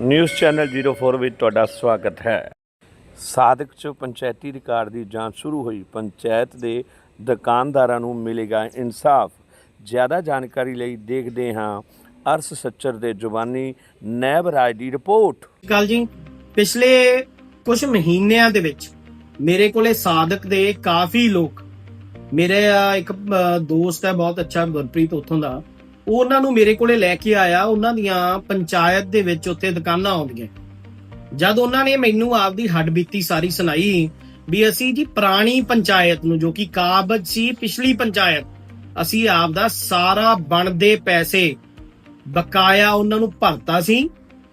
News channel 04 ਵਿੱਚ ਤੁਹਾਡਾ ਸਵਾਗਤ ਹੈ। ਸਾਦਕ ਚ ਪੰਚਾਇਤੀ ਰਿਕਾਰਡ ਦੀ ਜਾਂਚ ਸ਼ੁਰੂ ਹੋਈ। ਪੰਚਾਇਤ ਦੇ ਦੁਕਾਨਦਾਰਾਂ ਨੂੰ ਮਿਲੇਗਾ ਇਨਸਾਫ। ਜ਼ਿਆਦਾ ਜਾਣਕਾਰੀ ਲਈ ਦੇਖਦੇ ਹਾਂ ਅਰਸ ਸੱਚਰ ਦੇ ਜ਼ੁਬਾਨੀ ਨੈਬ ਰਾਜ ਦੀ ਰਿਪੋਰਟ। ਗੱਲ ਜੀ ਪਿਛਲੇ ਕੁਝ ਮਹੀਨਿਆਂ ਦੇ ਵਿੱਚ ਮੇਰੇ ਕੋਲੇ ਸਾਧਕ ਦੇ ਕਾਫੀ ਲੋਕ ਮੇਰੇ ਅਹ, ਇੱਕ ਅਹ, ਦੋਸਤ ਹੈ ਬਹੁਤ ਅੱਛਾ ਗੁਰਪ੍ਰੀਤ ਉੱਥੋਂ ਦਾ। ਉਹਨਾਂ ਨੂੰ ਮੇਰੇ ਕੋਲੇ ਲੈ ਕੇ ਆਇਆ, ਉਹਨਾਂ ਦੀਆਂ ਪੰਚਾਇਤ ਦੇ ਵਿੱਚ ਉੱਥੇ ਦੁਕਾਨਾਂ ਆਉਂਦੀਆਂ। ਜਦ ਉਹਨਾਂ ਨੇ ਮੈਨੂੰ ਆਪਦੀ ਹੱਡਬੀਤੀ ਸਾਰੀ ਸੁਣਾਈ ਵੀ ਅਸੀਂ ਜੀ ਪੁਰਾਣੀ ਪੰਚਾਇਤ ਨੂੰ, ਜੋ ਕਿ ਕਾਬਜ ਸੀ ਪਿਛਲੀ ਪੰਚਾਇਤ, ਅਸੀਂ ਆਪਦਾ ਸਾਰਾ ਬਣਦੇ ਪੈਸੇ ਬਕਾਇਆ ਉਹਨਾਂ ਨੂੰ ਭਰਤਾ ਸੀ,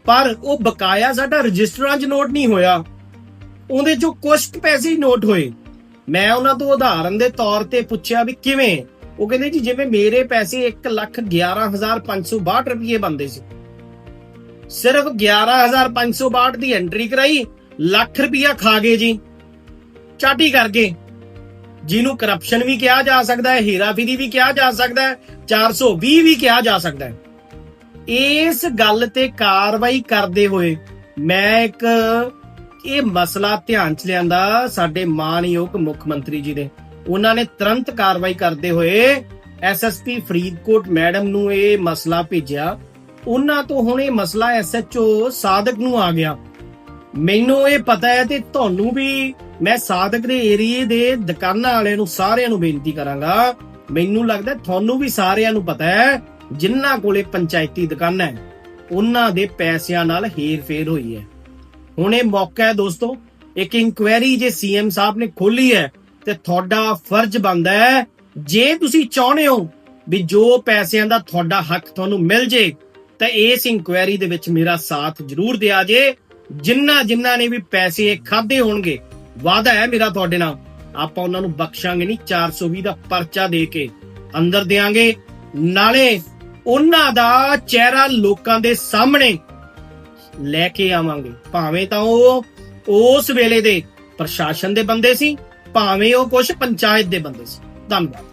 ਪਰ ਉਹ ਬਕਾਇਆ ਸਾਡਾ ਰਜਿਸਟਰਾਂ 'ਚ ਨੋਟ ਨਹੀਂ ਹੋਇਆ। ਉਹਦੇ ਚੋਂ ਕੁਝ ਪੈਸੇ ਹੀ ਨੋਟ ਹੋਏ। ਮੈਂ ਉਹਨਾਂ ਤੋਂ ਉਦਾਹਰਨ ਦੇ ਤੌਰ ਤੇ ਪੁੱਛਿਆ ਵੀ ਕਿਵੇਂ ਉਹ ਕਹਿੰਦੇ ਜੀ, ਜਿਵੇਂ ਮੇਰੇ ਪੈਸੇ 111562 ਰੁਪਏ ਬੰਦੇ ਸੀ। ਸਿਰਫ 11562 ਦੀ ਐਂਟਰੀ ਕਰਾਈ, ਲੱਖ ਰੁਪਇਆ ਖਾ ਗਏ ਜੀ। ਚਾਟੀ ਕਰਕੇ। ਜਿਹਨੂੰ ਕਰਪਸ਼ਨ ਵੀ ਕਿਹਾ ਜਾ ਸਕਦਾ ਹੈ, ਹੀਰਾਫੇਰੀ ਵੀ ਕਿਹਾ ਜਾ ਸਕਦਾ ਹੈ 420 ਵੀ ਕਿਹਾ ਜਾ ਸਕਦਾ ਹੈ। ਇਸ ਗੱਲ ਤੇ ਕਾਰਵਾਈ ਕਰਦੇ ਹੋਏ ਮੈਂ ਇੱਕ ਇਹ ਮਸਲਾ ਧਿਆਨ ਚ ਲਿਆਂਦਾ, ਸਾਡੇ ਮਾਨਯੋਗ ਮੁੱਖ ਮੰਤਰੀ ਜੀ ਦੇ। ਉਹਨਾਂ ਨੇ ਤੁਰੰਤ ਕਾਰਵਾਈ ਕਰਦੇ ਹੋਏ ਐਸਐਸਪੀ ਫਰੀਦਕੋਟ ਮੈਡਮ ਨੂੰ ਇਹ ਮਸਲਾ ਭੇਜਿਆ। ਉਹਨਾਂ ਤੋਂ ਹੁਣ ਇਹ ਮਸਲਾ ਐਸਐਚਓ ਸਾਦਕ ਨੂੰ ਆ ਗਿਆ। ਮੈਨੂੰ ਇਹ ਪਤਾ ਹੈ ਤੇ ਤੁਹਾਨੂੰ ਵੀ ਮੈਂ ਸਾਦਕ ਦੇ ਏਰੀਏ ਦੇ ਦੁਕਾਨਾਂ ਵਾਲਿਆਂ ਨੂੰ ਸਾਰਿਆਂ ਨੂੰ ਬੇਨਤੀ ਕਰਾਂਗਾ। ਮੈਨੂੰ ਲੱਗਦਾ ਤੁਹਾਨੂੰ ਵੀ ਸਾਰਿਆਂ ਨੂੰ ਪਤਾ ਹੈ ਜਿਨ੍ਹਾਂ ਕੋਲੇ ਪੰਚਾਇਤੀ ਦੁਕਾਨਾਂ ਹੈ, ਉਹਨਾਂ ਦੇ ਪੈਸਿਆਂ ਨਾਲ ਹੇਰ-ਫੇਰ ਹੋਈ ਹੈ। ਹੁਣ ਇਹ ਮੌਕਾ ਹੈ ਦੋਸਤੋ, ਇੱਕ ਇਨਕੁਆਇਰੀ ਜੇ ਸੀਐਮ ਸਾਹਿਬ ਨੇ ਖੋਲੀ ਹੈ ਤੇ ਤੁਹਾਡਾ ਫਰਜ਼ ਬਣਦਾ ਹੈ, ਜੇ ਤੁਸੀਂ ਚਾਹੁੰਦੇ ਹੋ ਵੀ ਜੋ ਪੈਸਿਆਂ ਦਾ ਤੁਹਾਡਾ ਹੱਕ ਤੁਹਾਨੂੰ ਮਿਲ ਜੇ, ਤਾਂ ਇਸ ਇਨਕੁਆਇਰੀ ਦੇ ਵਿੱਚ ਮੇਰਾ ਸਾਥ ਜ਼ਰੂਰ ਦਿਆ ਜੇ। ਜਿਨ੍ਹਾਂ ਜਿਨ੍ਹਾਂ ਨੇ ਵੀ ਪੈਸੇ ਖਾਦੇ ਹੋਣਗੇ, ਵਾਅਦਾ ਹੈ ਮੇਰਾ ਤੁਹਾਡੇ ਨਾਲ। ਆਪਾਂ ਉਹਨਾਂ ਨੂੰ ਬਖਸ਼ਾਂਗੇ ਨਹੀਂ 420 ਦਾ ਪਰਚਾ ਦੇ ਕੇ ਅੰਦਰ ਦੇਾਂਗੇ ਨਾਲੇ ਉਹਨਾਂ ਦਾ ਚਿਹਰਾ ਲੋਕਾਂ ਦੇ ਸਾਹਮਣੇ ਲੈ ਕੇ ਆਵਾਂਗੇ। ਭਾਵੇਂ ਤਾਂ ਉਹ ਉਸ ਵੇਲੇ ਦੇ ਪ੍ਰਸ਼ਾਸਨ ਦੇ ਬੰਦੇ ਸੀ ਭਾਵੇਂ ਉਹ ਕੁਝ ਪੰਚਾਇਤ ਦੇ ਬੰਦੇ ਸੀ। ਧੰਨਵਾਦ।